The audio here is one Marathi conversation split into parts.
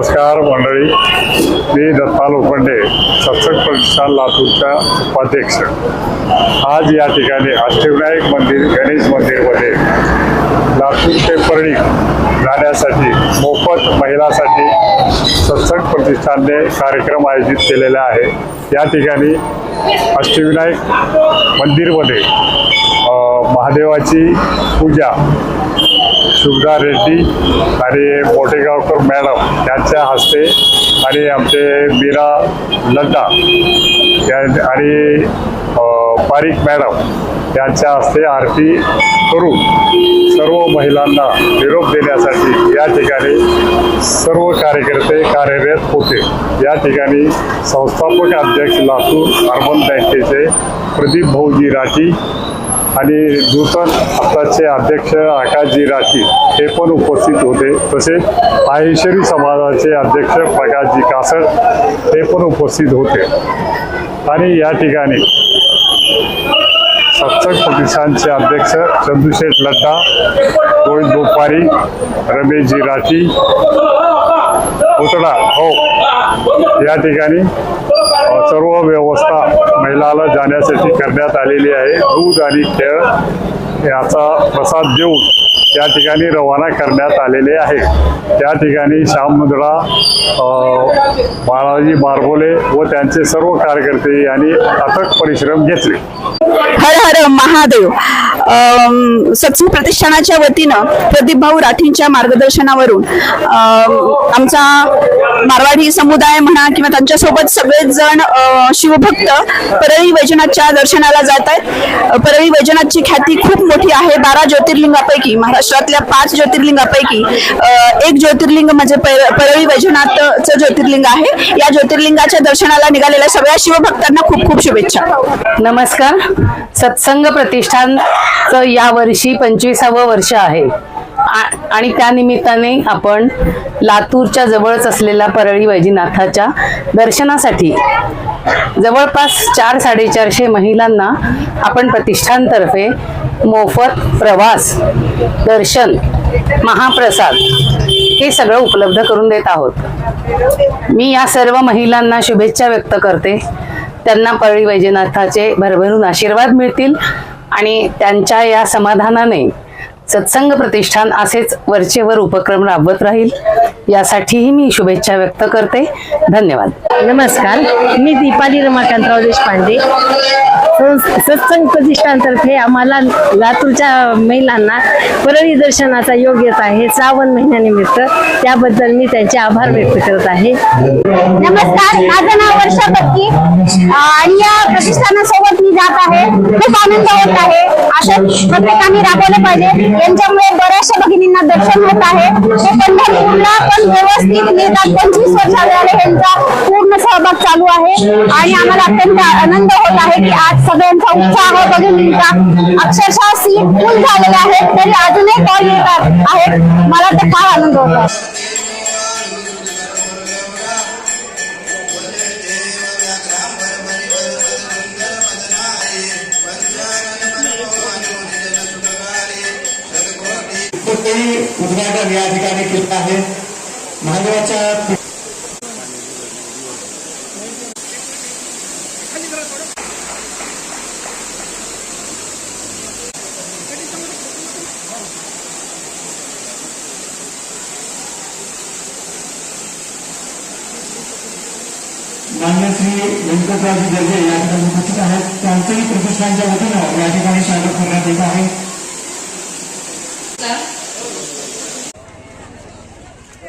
नमस्कार मंडळी. मी दत्ता लोखंडे सत्संग प्रतिष्ठान लातूरच्या उपाध्यक्ष. आज या ठिकाणी अष्टविनायक मंदिर गणेश मंदिरमध्ये लातूर ते परळी जाण्यासाठी मोफत महिलासाठी सत्संग प्रतिष्ठानने कार्यक्रम आयोजित केलेला आहे. या ठिकाणी अष्टविनायक मंदिरमध्ये महादेवाची पूजा शुभदा रेड्डी आणि मोठेगावकर मॅडम यांच्या हस्ते आणि आमचे मीरा लड्डा आणि पारिक मॅडम यांच्या हस्ते आरती करून सर्व महिलांना निरोप देण्यासाठी या ठिकाणी सर्व कार्यकर्ते कार्यरत होते. या ठिकाणी संस्थापक अध्यक्ष लातूर अर्बन बँकेचे प्रदीप भाऊजी राठी आणि नूतन आत्ताचे अध्यक्ष आकाशजी राठी हे पण उपस्थित होते. तसेच माहेश्वरी समाजाचे अध्यक्ष प्रकाशजी कासड हे पण उपस्थित होते. आणि या ठिकाणी सत्संग प्रतिष्ठानचे अध्यक्ष चंदूशेठ लड्डा गोविंद बोपारी रमेशजी राठी पुतळा हो या ठिकाणी सर्व व्यवस्था महिलाला जाण्यासाठी करण्यात आलेली आहे. दूध आणि खेळ याचा प्रसाद देऊन त्या ठिकाणी रवाना करण्यात आलेले आहे. त्या ठिकाणी श्याम मुद्रा बाळाजी बारबोले व त्यांचे सर्व कार्यकर्ते यांनी अथक परिश्रम घेतले. हर हर महादेव. अम, सत्संग प्रतिष्ठानाच्या वतीनं प्रदीप भाऊ राठींच्या मार्गदर्शनावरून आमचा मारवाडी समुदाय म्हणा किंवा त्यांच्यासोबत सगळेच जण शिवभक्त परळी वैजनाथच्या दर्शनाला जात आहेत. परळी वैजनाथची ख्याती खूप मोठी आहे. बारा ज्योतिर्लिंगापैकी महाराष्ट्रातल्या पाच ज्योतिर्लिंगापैकी एक ज्योतिर्लिंग म्हणजे परळी वैजनाथचं ज्योतिर्लिंग आहे. या ज्योतिर्लिंगाच्या दर्शनाला निघालेल्या सगळ्या शिवभक्तांना खूप खूप शुभेच्छा. नमस्कार. सत्संग प्रतिष्ठानचं या वर्षी पंचवीसावं वर्ष आहे. आ- आणि त्या निमित्ताने आपण लातूरच्या जवळच असलेल्या परळी वैजनाथाच्या दर्शनासाठी जवळपास चार साडेचारशे महिलांना आपण प्रतिष्ठानतर्फे मोफत प्रवास दर्शन महाप्रसाद हे सगळं उपलब्ध करून देत आहोत. मी या सर्व महिलांना शुभेच्छा व्यक्त करते. त्यांना परळी वैजनाथाचे भरभरून आशीर्वाद मिळतील आणि त्यांच्या या समाधानाने सत्संग प्रतिष्ठान असेच वरचेवर उपक्रम राबवत राहील. यासाठीही मी शुभेच्छा व्यक्त करते. धन्यवाद. नमस्कार. मी दीपाली रमाकांतराव देशपांडे. सत्संग प्रतिष्ठानतर्फे आम्हाला लातूरच्या महिलांना परळी दर्शनाचा योग येत आहे श्रावण महिन्यानिमित्त. त्याबद्दल मी त्यांचे आभार व्यक्त करत आहे. नमस्कार. माझं नाव वर्षा अं, आणि या प्रतिष्ठानासोबत मी जात आहे. खूप आनंद होत आहे. दर्शन प्रत्येकाने राबवलं पाहिजे. यांच्यामुळे बऱ्याचशा भगिनींना दर्शन होत आहे. ते पंढरपूरला पण व्यवस्थित नेतात. पंचवीस वर्ष झाले यांचा पूर्ण सहभाग चालू आहे. आणि आम्हाला अत्यंत आनंद होत आहे की आज सगळ्यांचा उत्साह भगिनींचा अक्षरशः सीट फुल झालेला आहे. तरी अजूनही कॉल येतात आहेत. मला तर फार आनंद होतो आहे उद्घाटन या ठिकाणी केलं आहे. महादेवाच्या मान्य श्री व्यंकटरावजी दर्जे या ठिकाणी उपस्थित आहेत. त्यांचंही प्रतिष्ठानच्या वतीनं या ठिकाणी स्वागत करण्यात येत आहे.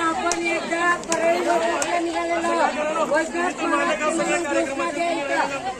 आपण एकदा परळी लोकांना निघालेलो वैजनाथ महाराजांना घोषणा द्यायचं